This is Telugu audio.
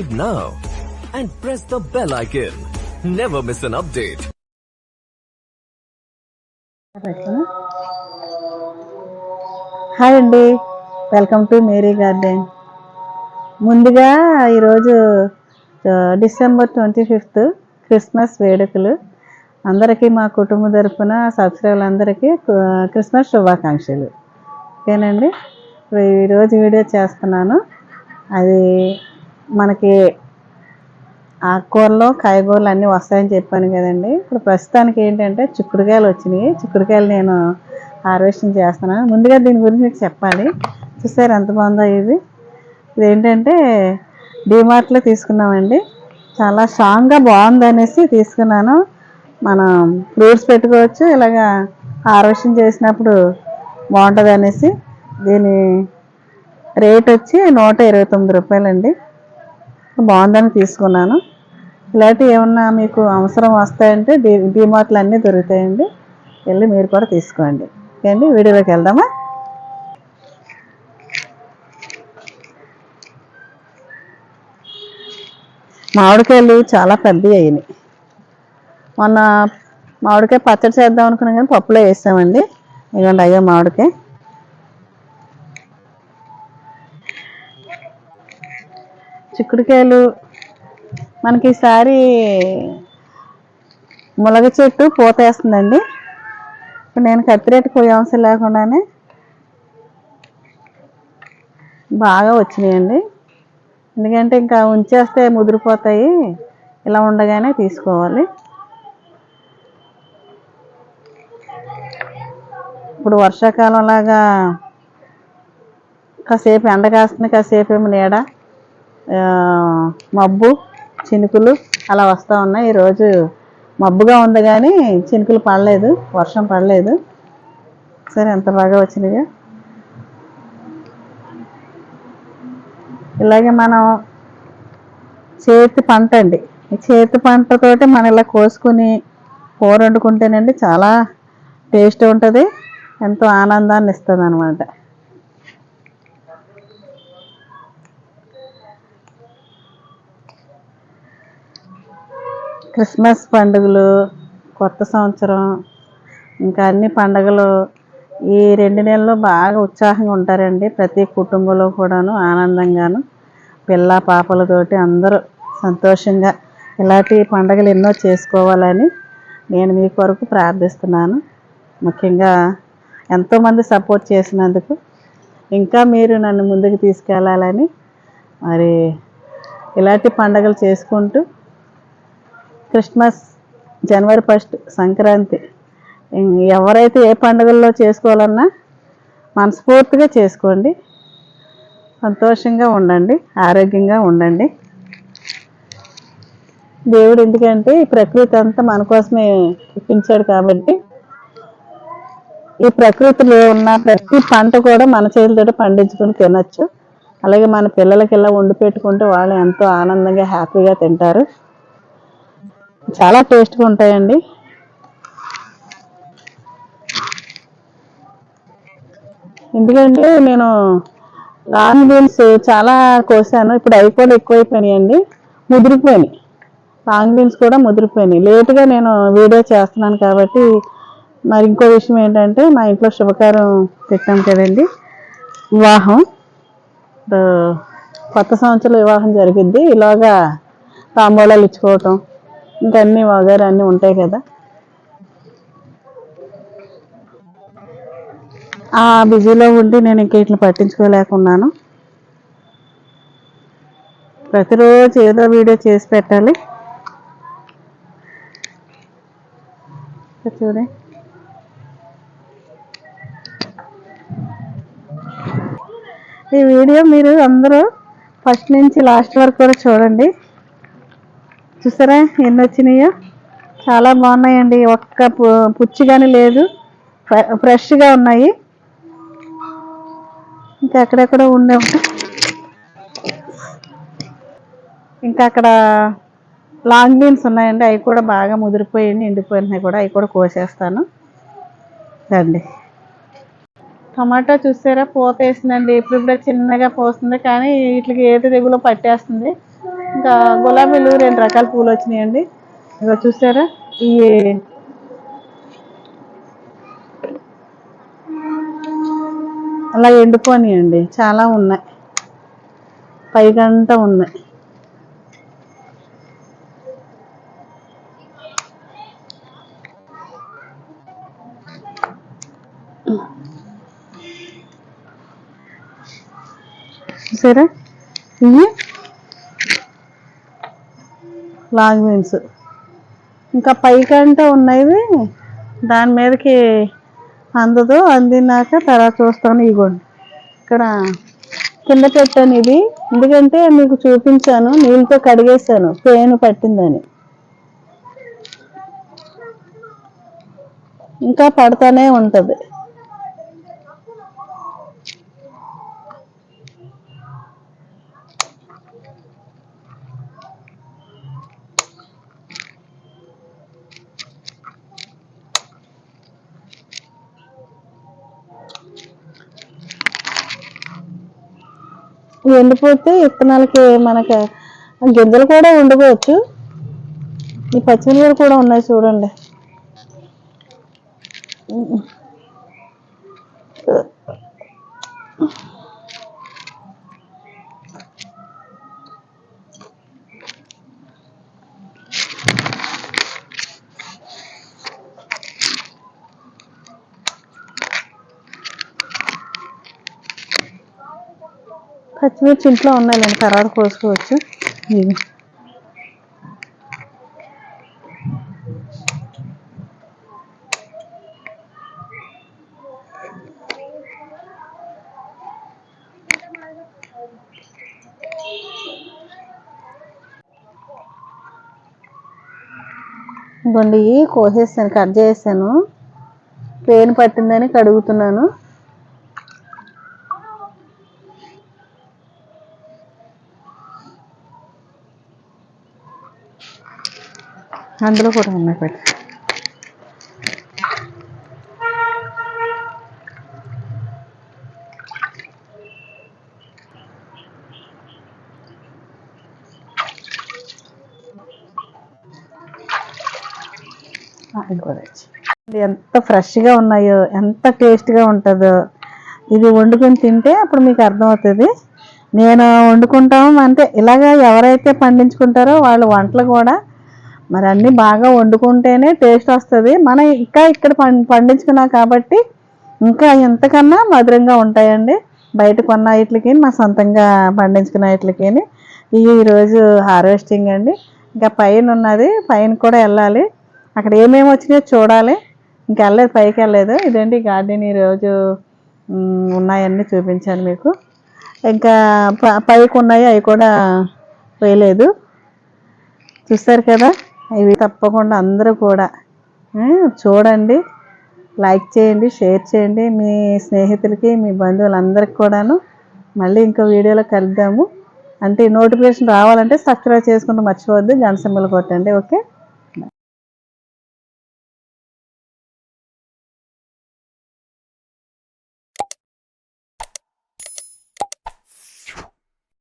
Subscribe now and press the bell icon. Never miss an update. Hi అండి వెల్కమ్ టు మేరీ గార్డెన్ ముందుగా ఈరోజు డిసెంబర్ ట్వంటీ ఫిఫ్త్ క్రిస్మస్ వేడుకలు. అందరికీ మా కుటుంబ తరఫున సబ్స్క్రైబర్లందరికీ క్రిస్మస్ శుభాకాంక్షలు. ఓకేనండి ఇప్పుడు ఈరోజు వీడియో చేస్తున్నాను. అది మనకి ఆకుకూరలు కాయగూరలు అన్నీ వస్తాయని చెప్పాను కదండి. ఇప్పుడు ప్రస్తుతానికి ఏంటంటే చిక్కుడుకాయలు వచ్చినాయి. చిక్కుడుకాయలు నేను హార్వెస్టింగ్ చేస్తున్నాను ముందుగా దీని గురించి మీకు చెప్పాలి. చూసారు ఎంత బాగుందో ఇది. ఇది ఏంటంటే డిమార్ట్లో తీసుకున్నామండి. చాలా స్ట్రాంగ్గా బాగుంది అనేసి తీసుకున్నాను. మనం ఫ్రూట్స్ పెట్టుకోవచ్చు. ఇలాగా హార్వెస్టింగ్ చేసినప్పుడు బాగుంటుంది అనేసి దీని రేట్ వచ్చి నూట ఇరవై తొమ్మిది రూపాయలండి. బాగుందని తీసుకున్నాను. ఇలాంటివి ఏమన్నా మీకు అవసరం వస్తాయంటే డీ డీమార్ట్లు అన్నీ దొరుకుతాయండి. వెళ్ళి మీరు కూడా తీసుకోండి. ఓకే అండి వీడియోలోకి వెళ్దామా? మామిడికాయలు చాలా పెద్దవి అయినాయి. మొన్న మామిడికాయ పచ్చడి చేద్దాం అనుకున్నాం కానీ పప్పులో వేసామండి. ఇదిగోండి అయ్యో మామిడికాయ. చిక్కుడుకాయలు. మనకి ఈసారి ములగ చెట్టు పూత వేస్తుందండి. ఇప్పుడు నేను కత్తిరేటు పోయే అవసరం లేకుండానే బాగా వచ్చినాయండి. ఎందుకంటే ఇంకా ఉంచేస్తే ముదిరిపోతాయి. ఇలా ఉండగానే తీసుకోవాలి. ఇప్పుడు వర్షాకాలం లాగా కాసేపు ఎండ కాస్తుంది కాసేపు ఏమో నీడ. మబ్బు చినుకులు అలా వస్తూ ఉన్నాయి. ఈరోజు మబ్బుగా ఉంది కానీ చినుకులు పడలేదు వర్షం పడలేదు. సరే ఎంత బాగా వచ్చినాయో. ఇలాగే మనం చేతి పంట అండి. ఈ చేతి పంటతోటి మనం ఇలా కోసుకుని కూర వండుకుంటేనండి చాలా టేస్ట్ ఉంటుంది ఎంతో ఆనందాన్ని ఇస్తుంది అనమాట క్రిస్మస్ పండుగలు కొత్త సంవత్సరం ఇంకా అన్ని పండుగలు ఈ రెండు నెలలు బాగా ఉత్సాహంగా ఉంటారండి. ప్రతి కుటుంబంలో కూడాను ఆనందంగాను పిల్ల పాపలతోటి అందరూ సంతోషంగా ఇలాంటి పండుగలు ఎన్నో చేసుకోవాలని నేను మీ కొరకు ప్రార్థిస్తున్నాను. ముఖ్యంగా ఎంతోమంది సపోర్ట్ చేసినందుకు ఇంకా మీరు నన్ను ముందుకు తీసుకెళ్ళాలని మరి ఇలాంటి పండుగలు చేసుకుంటూ క్రిస్మస్ జనవరి ఫస్ట్ సంక్రాంతి. ఎవరైతే ఏ పండుగల్లో చేసుకోవాలన్నా మనస్ఫూర్తిగా చేసుకోండి. సంతోషంగా ఉండండి. ఆరోగ్యంగా ఉండండి. దేవుడు ఎందుకంటే ఈ ప్రకృతి అంతా మన కోసమే ఇప్పించాడు కాబట్టి ఈ ప్రకృతిలో ఉన్న ప్రతి పంట కూడా మన చేతులతో పండించుకొని తినచ్చు. అలాగే మన పిల్లలకి ఇలా వండి పెట్టుకుంటే వాళ్ళు ఎంతో ఆనందంగా హ్యాపీగా తింటారు. చాలా టేస్ట్గా ఉంటాయండి. ఎందుకంటే నేను లాంగ్ బీన్స్ చాలా కోసాను. ఇప్పుడు అవి కూడా ఎక్కువైపోయినాయండి. ముదిరిపోయినాయి. లాంగ్ బీన్స్ కూడా ముదిరిపోయినాయి. లేటుగా నేను వీడియో చేస్తున్నాను కాబట్టి మరి ఇంకో విషయం ఏంటంటే మా ఇంట్లో శుభకారం పెట్టాం కదండి. వివాహం. కొత్త సంవత్సరం వివాహం జరిగింది ఇలాగా తాంబూలాలు ఇచ్చుకోవటం. ఇంకా అన్ని వగేరా అన్నీ ఉంటాయి కదా. ఆ బిజీలో ఉండి నేను ఇంక ఇట్లా పట్టించుకోలేకున్నాను. ప్రతిరోజు ఏదో వీడియో చేసి పెట్టాలి. చూడే. ఈ వీడియో మీరు అందరూ ఫస్ట్ నుంచి లాస్ట్ వరకు కూడా చూడండి. చూసారా ఎన్ని వచ్చినాయో చాలా బాగున్నాయండి. ఒక్క పు- పుచ్చి కానీ లేదు ఫ్రెష్గా ఉన్నాయి. ఇంకా అక్కడెక్కడ ఉండే ఇంకా అక్కడ లాంగ్ బీన్స్ ఉన్నాయండి. అవి కూడా బాగా ముదిరిపోయాయి ఎండిపోయినాయి కూడా అవి కూడా కోసేస్తాను. రండి. టమాటా చూసారా పూత వేసిందండి. ఇప్పుడిప్పుడే చిన్నగా పోస్తుంది. కానీ వీటికి ఏది తెగులో పట్టేస్తుంది. ఇంకా గులాబీలు రెండు రకాల పూలు వచ్చినాయండి. ఇక చూసారా? ఈ అలా ఎండిపోనియండి చాలా ఉన్నాయి. పైగంట ఉన్నాయి. చూసారా? ఇవి? లాంగ్ బీన్స్ ఇంకా పైకంటే ఉన్నాయి దాని మీదకి అందదు అందినాక తర్వాత చూస్తాను ఇగోండి. ఇక్కడ కింద పెట్టాను ఇది. ఎందుకంటే మీకు చూపించాను నీళ్ళతో కడిగేసాను పేను పట్టిందని. ఇంకా పడతానే ఉంటుంది. ఎండిపోతే విత్తనాలకి మనకి గింజలు కూడా ఉండిపోవచ్చు ఈ పచ్చిమిరపకాయలు కూడా ఉన్నాయి చూడండి. పచ్చిమిర్చి ఇంట్లో ఉన్నాయండి తర్వాత కోసుకోవచ్చు. ఇవి. ఇదిగోండి కోసేసాను కట్ చేసాను పేను పట్టిందని కడుగుతున్నాను. అందులో కూడా ఉన్నాయి పెట్టి ఎంత ఫ్రెష్గా ఉన్నాయో ఎంత టేస్ట్గా ఉంటుందో. ఇది వండుకొని తింటే అప్పుడు మీకు అర్థమవుతుంది. నేను వండుకుంటాం అంటే ఇలాగ ఎవరైతే పండించుకుంటారో వాళ్ళ వంటలు కూడా మరి అన్నీ బాగా వండుకుంటేనే టేస్ట్ వస్తుంది. మనం ఇంకా ఇక్కడ పండించుకున్నాం కాబట్టి ఇంకా ఎంతకన్నా మధురంగా ఉంటాయండి. బయట కొన్న వీటికి మా సొంతంగా పండించుకున్న వీటికి. ఈ ఈరోజు హార్వెస్టింగ్ అండి. ఇంకా పైన ఉన్నది పైన కూడా వెళ్ళాలి. అక్కడ ఏమేమి వచ్చినాయో చూడాలి. ఇంకా వెళ్ళలేదు పైకి వెళ్ళలేదు. ఇదండి గార్డెన్ ఈరోజు ఉన్నాయన్నీ చూపించాను మీకు. ఇంకా ప- పైకి ఉన్నాయి అవి కూడా వేయలేదు. చూస్తారు కదా? ఇవి తప్పకుండా అందరూ కూడా చూడండి లైక్ చేయండి షేర్ చేయండి. మీ స్నేహితులకి మీ బంధువులందరికీ కూడాను మళ్ళీ ఇంకో వీడియోలో కలుద్దాము. అంటే నోటిఫికేషన్ రావాలంటే సబ్స్క్రైబ్ చేసుకుంటూ మర్చిపోవద్దు గంట సింబల్ కొట్టండి ఓకే?